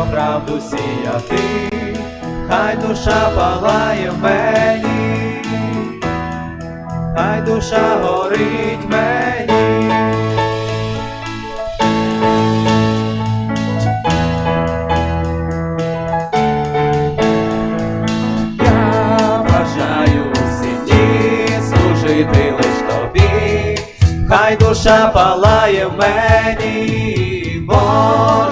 правду сіяти, хай душа палає в мені, хай душа горить в мені. Я бажаю дні служити лиш тобі, хай душа палає в мені, мене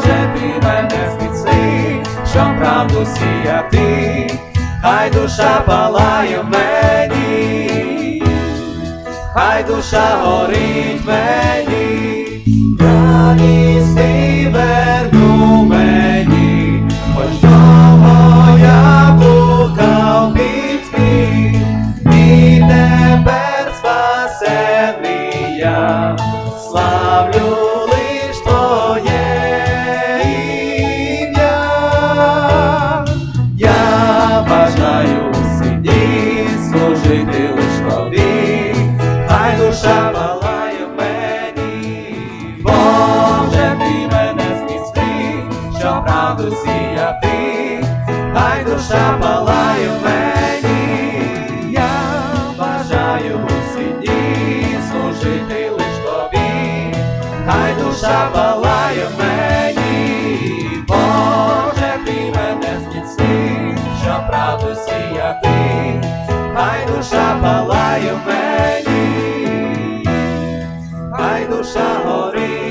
зміцни, правду сіяти, хай душа палає в мені, хай душа горить в мені, радість верну мені, хоч довго я блукав пітьмі, і тепер спасений я, славлю душа палає в мені, я бажаю усі служити лиш тобі, хай душа палає в мені, Боже, ти мене зміцни, що правду сіяти, хай душа палає в мені, хай душа горить.